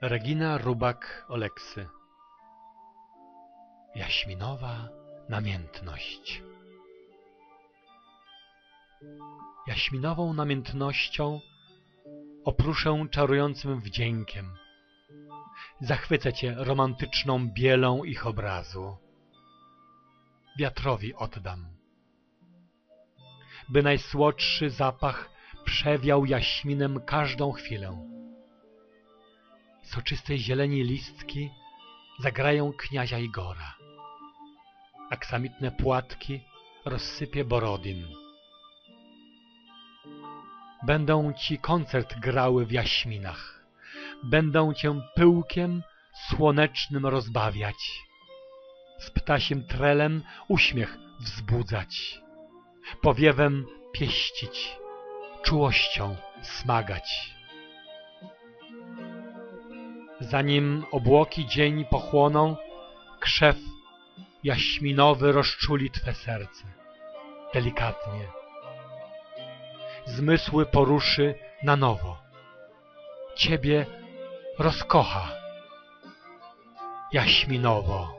Regina Rubak-Oleksy Jaśminowa namiętność Jaśminową namiętnością opruszę czarującym wdziękiem. Zachwycę cię romantyczną bielą ich obrazu. Wiatrowi oddam. By najsłodszy zapach przewiał jaśminem każdą chwilę. Soczystej zieleni listki zagrają kniazia Igora. Aksamitne płatki rozsypie Borodin. Będą ci koncert grały w jaśminach. Będą cię pyłkiem słonecznym rozbawiać. Z ptasim trelem uśmiech wzbudzać. Powiewem pieścić, czułością smagać. Zanim obłoki dzień pochłoną, krzew jaśminowy rozczuli Twe serce, delikatnie. Zmysły poruszy na nowo. Ciebie rozkocha jaśminowo.